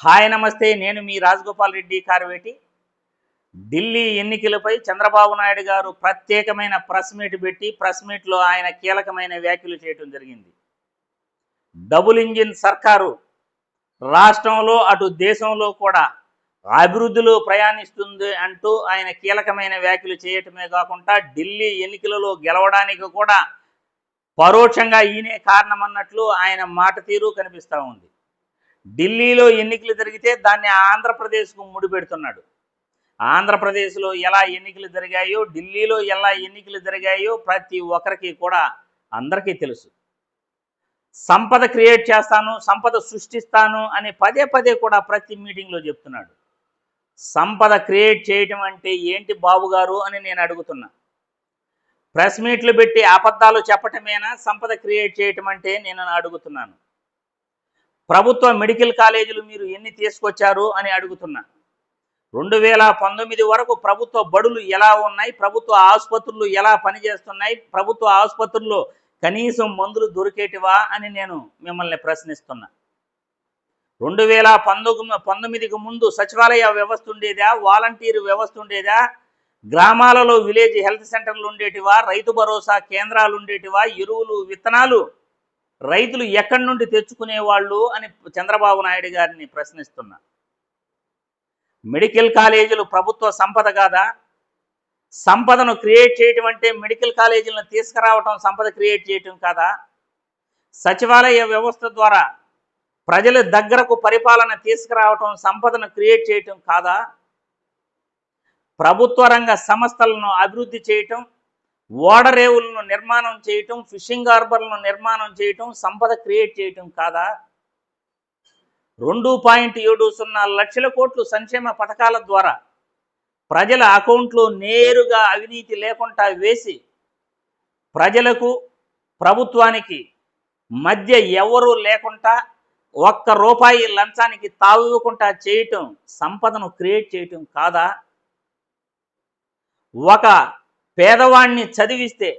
Hi నమస్తే నేను మీ రాజగోపాల్ రెడ్డి కార్వేటి. ఢిల్లీ ఎన్నికలపై చంద్రబాబు నాయుడు గారు ప్రత్యేకమైన ప్రెస్ మీట్ పెట్టి ప్రెస్ మీట్లో ఆయన కీలకమైన వ్యాఖ్యలు చేయడం జరిగింది. డబుల్ ఇంజిన్ సర్కారు రాష్ట్రంలో అటు దేశంలో కూడా అభివృద్ధిలో ప్రయాణిస్తుంది అంటూ ఆయన కీలకమైన వ్యాఖ్యలు చేయటమే కాకుండా ఢిల్లీ ఎన్నికలలో గెలవడానికి కూడా పరోక్షంగా ఈయనే కారణమన్నట్లు ఆయన మాట తీరు కనిపిస్తూ ఉంది. ఢిల్లీలో ఎన్నికలు జరిగితే దాన్ని ఆంధ్రప్రదేశ్కు ముడిపెడుతున్నాడు ఆంధ్రప్రదేశ్లో ఎలా ఎన్నికలు జరిగాయో ఢిల్లీలో ఎలా ఎన్నికలు జరిగాయో ప్రతి ఒక్కరికి కూడా అందరికీ తెలుసు. సంపద క్రియేట్ చేస్తాను సంపద సృష్టిస్తాను అని పదే పదే కూడా ప్రతి మీటింగ్లో చెప్తున్నాడు. సంపద క్రియేట్ చేయటం అంటే ఏంటి బాబుగారు అని నేను అడుగుతున్నా. ప్రెస్ మీట్లు పెట్టి అబద్ధాలు చెప్పటమేనా సంపద క్రియేట్ చేయటం అంటే నేను అడుగుతున్నాను. ప్రభుత్వ మెడికల్ కాలేజీలు మీరు ఎన్ని తీసుకొచ్చారు అని అడుగుతున్నా. రెండు వేల పంతొమ్మిది వరకు ప్రభుత్వ బడులు ఎలా ఉన్నాయి? ప్రభుత్వ ఆసుపత్రులు ఎలా పనిచేస్తున్నాయి? ప్రభుత్వ ఆసుపత్రుల్లో కనీసం మందులు దొరికేటివా అని నేను మిమ్మల్ని ప్రశ్నిస్తున్నా. రెండు వేల పంతొమ్మిదికి ముందు సచివాలయ వ్యవస్థ ఉండేదా? వాలంటీర్ వ్యవస్థ ఉండేదా? గ్రామాలలో విలేజ్ హెల్త్ సెంటర్లు ఉండేటివా? రైతు భరోసా కేంద్రాలు ఉండేటివా? ఎరువులు విత్తనాలు రైతులు ఎక్కడి నుండి తెచ్చుకునేవాళ్ళు అని చంద్రబాబు నాయుడు గారిని ప్రశ్నిస్తున్నా. మెడికల్ కాలేజీలు ప్రభుత్వ సంపద కాదా? సంపదను క్రియేట్ చేయటం అంటే మెడికల్ కాలేజీలను తీసుకురావటం సంపద క్రియేట్ చేయటం కాదా? సచివాలయ వ్యవస్థ ద్వారా ప్రజల దగ్గరకు పరిపాలన తీసుకురావటం సంపదను క్రియేట్ చేయటం కాదా? ప్రభుత్వ రంగ సంస్థలను అభివృద్ధి చేయటం ఓడరేవులను నిర్మాణం చేయటం ఫిషింగ్ హార్బర్లను నిర్మాణం చేయటం సంపద క్రియేట్ చేయటం కాదా? రెండు పాయింట్ ఏడు సున్నా లక్షల కోట్లు సంక్షేమ పథకాల ద్వారా ప్రజల అకౌంట్లో నేరుగా అవినీతి లేకుండా వేసి ప్రజలకు ప్రభుత్వానికి మధ్య ఎవరూ లేకుండా ఒక్క రూపాయి లంచానికి తావివ్వకుండా చేయటం సంపదను క్రియేట్ చేయటం కాదా? ఒక పేదవాడిని చదివిస్తే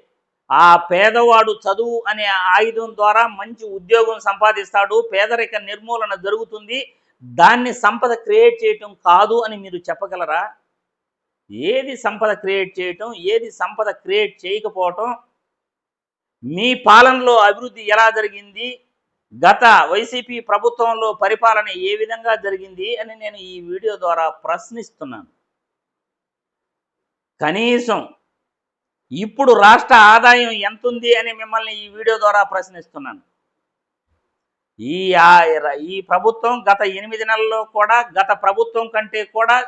ఆ పేదవాడు చదువు అనే ఆయుధం ద్వారా మంచి ఉద్యోగం సంపాదిస్తాడు పేదరిక నిర్మూలన జరుగుతుంది దాన్ని సంపద క్రియేట్ చేయటం కాదు అని మీరు చెప్పగలరా? ఏది సంపద క్రియేట్ చేయటం ఏది సంపద క్రియేట్ చేయకపోవటం మీ పాలనలో అభివృద్ధి ఎలా జరిగింది గత వైసీపీ ప్రభుత్వంలో పరిపాలన ఏ విధంగా జరిగింది అని నేను ఈ వీడియో ద్వారా ప్రశ్నిస్తున్నాను. కనీసం ఇప్పుడు రాష్ట్ర ఆదాయం ఎంత ఉంది అని మిమ్మల్ని ఈ వీడియో ద్వారా ప్రశ్నిస్తున్నాను. ఈ ఈ ప్రభుత్వం గత ఎనిమిది నెలల్లో కూడా గత ప్రభుత్వం కంటే కూడా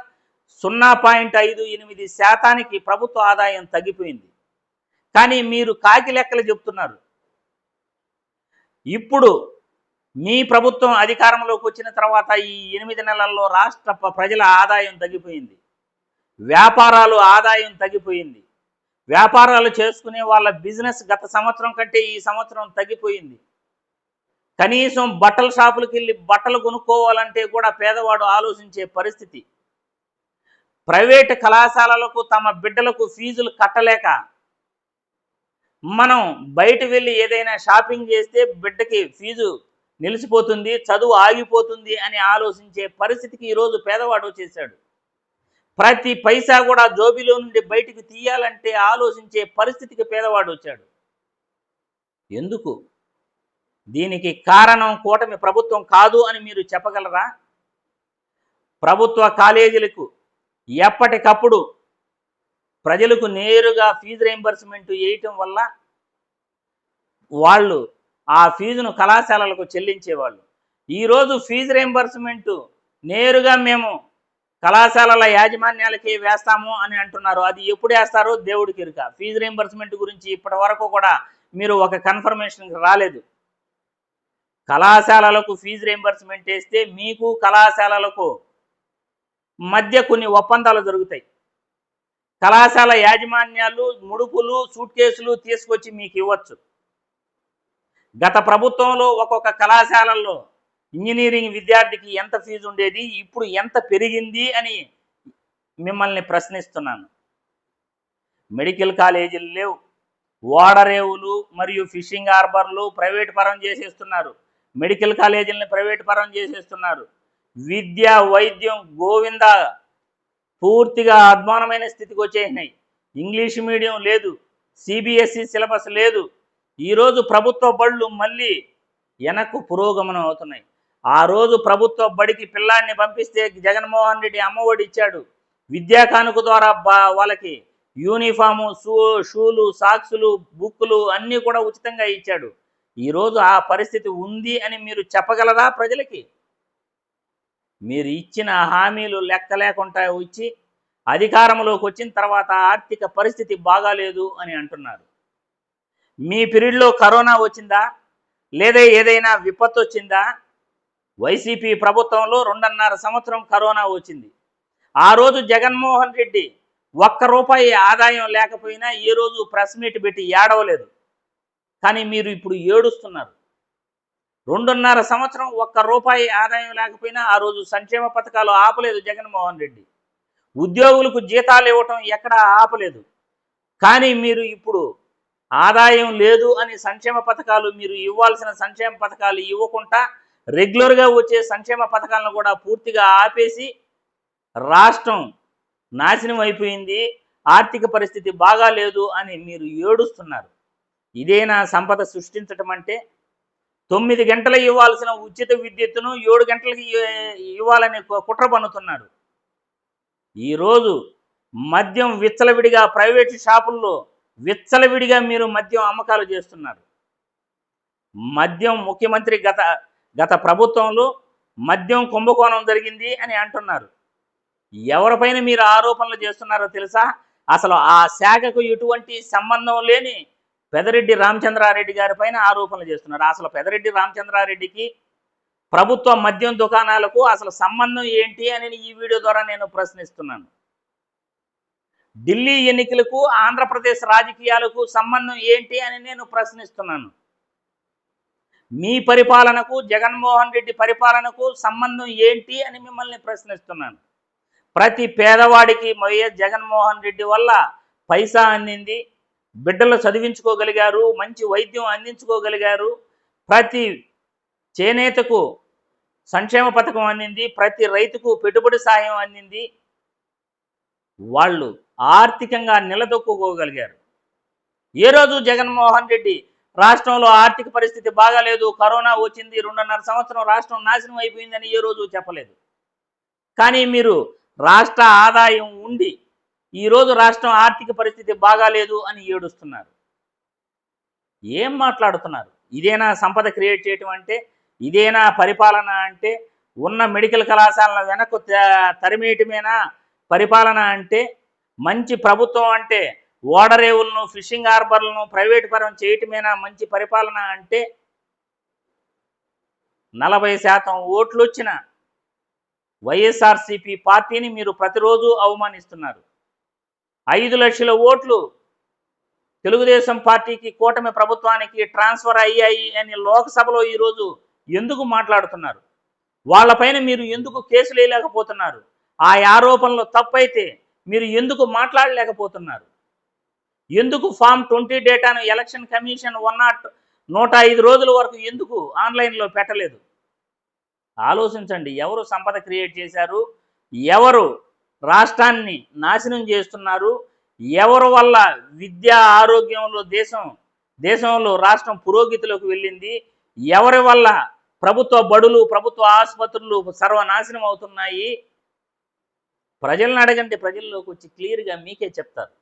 సున్నా పాయింట్ ఐదు ఎనిమిది శాతానికి ప్రభుత్వ ఆదాయం తగ్గిపోయింది. కానీ మీరు కాకి లెక్కలు చెప్తున్నారు. ఇప్పుడు మీ ప్రభుత్వం అధికారంలోకి వచ్చిన తర్వాత ఈ ఎనిమిది నెలల్లో రాష్ట్ర ప్రజల ఆదాయం తగ్గిపోయింది. వ్యాపారాలు ఆదాయం తగ్గిపోయింది. వ్యాపారాలు చేసుకునే వాళ్ళ బిజినెస్ గత సంవత్సరం కంటే ఈ సంవత్సరం తగ్గిపోయింది. కనీసం బట్టల షాపులకు వెళ్ళి బట్టలు కొనుక్కోవాలంటే కూడా పేదవాడు ఆలోచించే పరిస్థితి. ప్రైవేట్ కళాశాలలకు తమ బిడ్డలకు ఫీజులు కట్టలేక మనం బయట వెళ్ళి ఏదైనా షాపింగ్ చేస్తే బిడ్డకి ఫీజు నిలిచిపోతుంది చదువు ఆగిపోతుంది అని ఆలోచించే పరిస్థితికి ఈరోజు పేదవాడు వచ్చేసాడు. ప్రతి పైసా కూడా జోబిలో నుండి బయటికి తీయాలంటే ఆలోచించే పరిస్థితికి పేదవాడు వచ్చాడు. ఎందుకు? దీనికి కారణం కూటమి ప్రభుత్వం కాదు అని మీరు చెప్పగలరా? ప్రభుత్వ కాలేజీలకు ఎప్పటికప్పుడు ప్రజలకు నేరుగా ఫీజు రీంబర్స్మెంట్ వేయటం వల్ల వాళ్ళు ఆ ఫీజును కళాశాలలకు చెల్లించేవాళ్ళు. ఈరోజు ఫీజు రీంబర్స్మెంట్ నేరుగా మేము కళాశాలల యాజమాన్యాలకి వేస్తాము అని అంటున్నారు. అది ఎప్పుడు వేస్తారో దేవుడికి ఇరుక ఫీజు రీంబర్స్మెంట్ గురించి ఇప్పటి వరకు కూడా మీరు ఒక కన్ఫర్మేషన్కి రాలేదు. కళాశాలలకు ఫీజు రీంబర్స్మెంట్ వేస్తే మీకు కళాశాలలకు మధ్య కొన్ని ఒప్పందాలు జరుగుతాయి. కళాశాల యాజమాన్యాలు ముడుపులు సూట్ కేసులు తీసుకొచ్చి మీకు ఇవ్వచ్చు. గత ప్రభుత్వంలో ఒక్కొక్క కళాశాలల్లో ఇంజనీరింగ్ విద్యార్థికి ఎంత ఫీజు ఉండేది ఇప్పుడు ఎంత పెరిగింది అని మిమ్మల్ని ప్రశ్నిస్తున్నాను. మెడికల్ కాలేజీలు లేవు. ఓడరేవులు మరియు ఫిషింగ్ హార్బర్లు ప్రైవేట్ పరం చేసేస్తున్నారు. మెడికల్ కాలేజీలను ప్రైవేట్ పరం చేసేస్తున్నారు. విద్య వైద్యం గోవింద పూర్తిగా అధ్వానమైన స్థితికి వచ్చేసినాయి. ఇంగ్లీష్ మీడియం లేదు. సిబిఎస్ఈ సిలబస్ లేదు. ఈరోజు ప్రభుత్వ బళ్ళు మళ్ళీ వెనక్కు పురోగమనం అవుతున్నాయి. ఆ రోజు ప్రభుత్వ బడికి పిల్లాడిని పంపిస్తే జగన్మోహన్ రెడ్డి అమ్మఒడి ఇచ్చాడు. విద్యా కానుక ద్వారా వాళ్ళకి యూనిఫాము షూ షూలు సాక్సులు బుక్కులు అన్నీ కూడా ఉచితంగా ఇచ్చాడు. ఈరోజు ఆ పరిస్థితి ఉంది అని మీరు చెప్పగలరా ప్రజలకి? మీరు ఇచ్చిన హామీలు లెక్క లేకుండా వచ్చి అధికారంలోకి వచ్చిన తర్వాత ఆర్థిక పరిస్థితి బాగాలేదు అని అంటున్నారు. మీ పీరియడ్లో కరోనా వచ్చిందా? లేదా ఏదైనా విపత్తు వచ్చిందా? వైసీపీ ప్రభుత్వంలో రెండున్నర సంవత్సరం కరోనా వచ్చింది. ఆ రోజు జగన్మోహన్ రెడ్డి ఒక్క రూపాయి ఆదాయం లేకపోయినా ఏ రోజు ప్రెస్ మీట్ పెట్టి ఏడవలేదు. కానీ మీరు ఇప్పుడు ఏడుస్తున్నారు. రెండున్నర సంవత్సరం ఒక్క రూపాయి ఆదాయం లేకపోయినా ఆ రోజు సంక్షేమ పథకాలు ఆపలేదు జగన్మోహన్ రెడ్డి. ఉద్యోగులకు జీతాలు ఇవ్వటం ఎక్కడా ఆపలేదు. కానీ మీరు ఇప్పుడు ఆదాయం లేదు అని సంక్షేమ పథకాలు మీరు ఇవ్వాల్సిన సంక్షేమ పథకాలు ఇవ్వకుండా రెగ్యులర్గా వచ్చే సంక్షేమ పథకాలను కూడా పూర్తిగా ఆపేసి రాష్ట్రం నాశనం అయిపోయింది ఆర్థిక పరిస్థితి బాగా లేదు అని మీరు ఏడుస్తున్నారు. ఇదేనా సంపద సృష్టించటం అంటే తొమ్మిది గంటలు ఇవ్వాల్సిన ఉచిత విద్యుత్తును ఏడు గంటలకి ఇవ్వాలని కుట్ర పన్నుతున్నాడు ఈరోజు మద్యం విచ్చలవిడిగా ప్రైవేటు షాపుల్లో విచ్చలవిడిగా మీరు మద్యం అమ్మకాలు చేస్తున్నారు. మద్యం ముఖ్యమంత్రి గత గత ప్రభుత్వంలో మద్యం కుంభకోణం జరిగింది అని అంటున్నారు. ఎవరిపైన మీరు ఆరోపణలు చేస్తున్నారో తెలుసా? అసలు ఆ శాఖకు ఎటువంటి సంబంధం లేని పెదరెడ్డి రామచంద్రారెడ్డి గారి పైన ఆరోపణలు చేస్తున్నారు. అసలు పెదరెడ్డి రామచంద్రారెడ్డికి ప్రభుత్వ మద్యం దుకాణాలకు అసలు సంబంధం ఏంటి అని ఈ వీడియో ద్వారా నేను ప్రశ్నిస్తున్నాను. ఢిల్లీ ఎన్నికలకు ఆంధ్రప్రదేశ్ రాజకీయాలకు సంబంధం ఏంటి అని నేను ప్రశ్నిస్తున్నాను. మీ పరిపాలనకు జగన్మోహన్ రెడ్డి పరిపాలనకు సంబంధం ఏంటి అని మిమ్మల్ని ప్రశ్నిస్తున్నాను. ప్రతి పేదవాడికి వైఎస్ జగన్మోహన్ రెడ్డి వల్ల పైసా అందింది బిడ్డలు చదివించుకోగలిగారు మంచి వైద్యం అందించుకోగలిగారు ప్రతి చేనేతకు సంక్షేమ పథకం అందింది ప్రతి రైతుకు పెట్టుబడి సాయం అందింది వాళ్ళు ఆర్థికంగా నిలదొక్కుకోగలిగారు. ఏ రోజు జగన్మోహన్ రెడ్డి రాష్ట్రంలో ఆర్థిక పరిస్థితి బాగాలేదు కరోనా వచ్చింది రెండున్నర సంవత్సరం రాష్ట్రం నాశనం అయిపోయిందని ఏ రోజు చెప్పలేదు. కానీ మీరు రాష్ట్ర ఆదాయం ఉండి ఈరోజు రాష్ట్రం ఆర్థిక పరిస్థితి బాగాలేదు అని ఏడుస్తున్నారు. ఏం మాట్లాడుతున్నారు? ఇదేనా సంపద క్రియేట్ చేయటం అంటే ఇదేనా పరిపాలన అంటే ఉన్న మెడికల్ కళాశాలల వెనక్కు త- తరిమేయటమేనా పరిపాలన అంటే మంచి ప్రభుత్వం అంటే ఓడరేవులను ఫిషింగ్ హార్బర్లను ప్రైవేట్ పరం చేయటమేనా మంచి పరిపాలన అంటే నలభై శాతం ఓట్లు వచ్చిన వైఎస్ఆర్సిపి పార్టీని మీరు ప్రతిరోజు అవమానిస్తున్నారు. ఐదు లక్షల ఓట్లు తెలుగుదేశం పార్టీకి కూటమి ప్రభుత్వానికి ట్రాన్స్ఫర్ అయ్యాయి అని లోక్సభలో ఈరోజు ఎందుకు మాట్లాడుతున్నారు? వాళ్ళపైన మీరు ఎందుకు కేసులు వేయలేకపోతున్నారు ఆ ఆరోపణలు తప్పైతే మీరు ఎందుకు మాట్లాడలేకపోతున్నారు? ఎందుకు ఫామ్ ట్వంటీ డేటాను ఎలక్షన్ కమిషన్ వన్ నాట్ నూట ఐదు రోజుల వరకు ఎందుకు ఆన్లైన్లో పెట్టలేదు? ఆలోచించండి ఎవరు సంపద క్రియేట్ చేశారు? ఎవరు రాష్ట్రాన్ని నాశనం చేస్తున్నారు? ఎవరి వల్ల విద్య ఆరోగ్యంలో దేశం దేశంలో రాష్ట్రం పురోగతిలోకి వెళ్ళింది? ఎవరి వల్ల ప్రభుత్వ బడులు ప్రభుత్వ ఆసుపత్రులు సర్వనాశనం అవుతున్నాయి? ప్రజలను అడగండి ప్రజల్లోకి వచ్చి క్లియర్గా మీకే చెప్తారు.